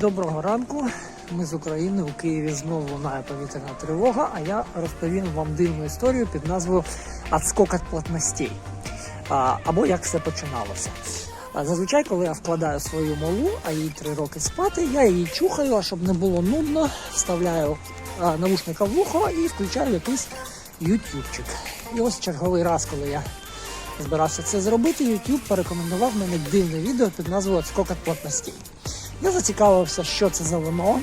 Доброго ранку. Ми з України у Києві знову лунає повітряна тривога, а я розповім вам дивну історію під назвою «Отскок від платностей. Або як все починалося. Зазвичай, коли я вкладаю свою малу, а їй три роки спати, я її чухаю, а щоб не було нудно, вставляю навушника в вухо і включаю якийсь ютубчик. І ось черговий раз, коли я збирався це зробити, YouTube порекомендував мені дивне відео під назвою «Отскок від платностей. Я зацікавився, що це за воно,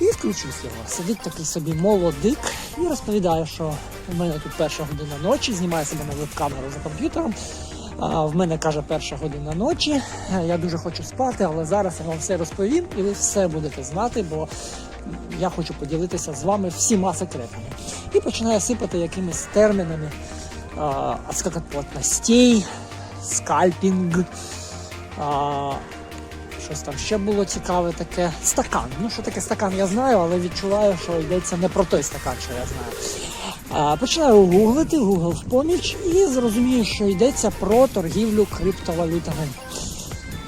і включив його. Сидить такий собі молодик і розповідає, що у мене тут перша година ночі, знімає себе на веб-камеру за комп'ютером. А в мене каже перша година ночі. Я дуже хочу спати, але зараз я вам все розповім, і ви все будете знати, бо я хочу поділитися з вами всіма секретами. І починає сипати якимись термінами. А, плотностей, скальпінг. Щось там ще було цікаве таке. Стакан. Ну, що таке стакан, я знаю, але відчуваю, що йдеться не про той стакан, що я знаю. А, починаю гуглити, Google в поміч, і зрозумію, що йдеться про торгівлю криптовалютами.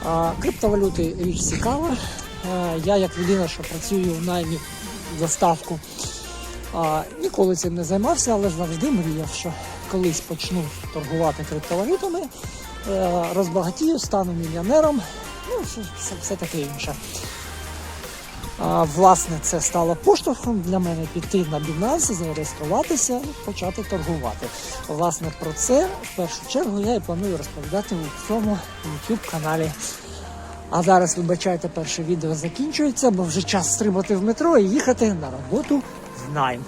А, криптовалюти річ цікава. А, я, як людина, що працюю в наймі доставку, а, ніколи цим не займався, але завжди мріяв, що колись почну торгувати криптовалютами, е, розбагатію, стану мільйонером, ну все, таке інше. А, власне, це стало поштовхом для мене піти на Binance, зареєструватися і почати торгувати. Власне, про це в першу чергу я і планую розповідати у цьому YouTube каналі. А зараз, вибачайте, перше відео закінчується, бо вже час стрибати в метро і їхати на роботу в найм.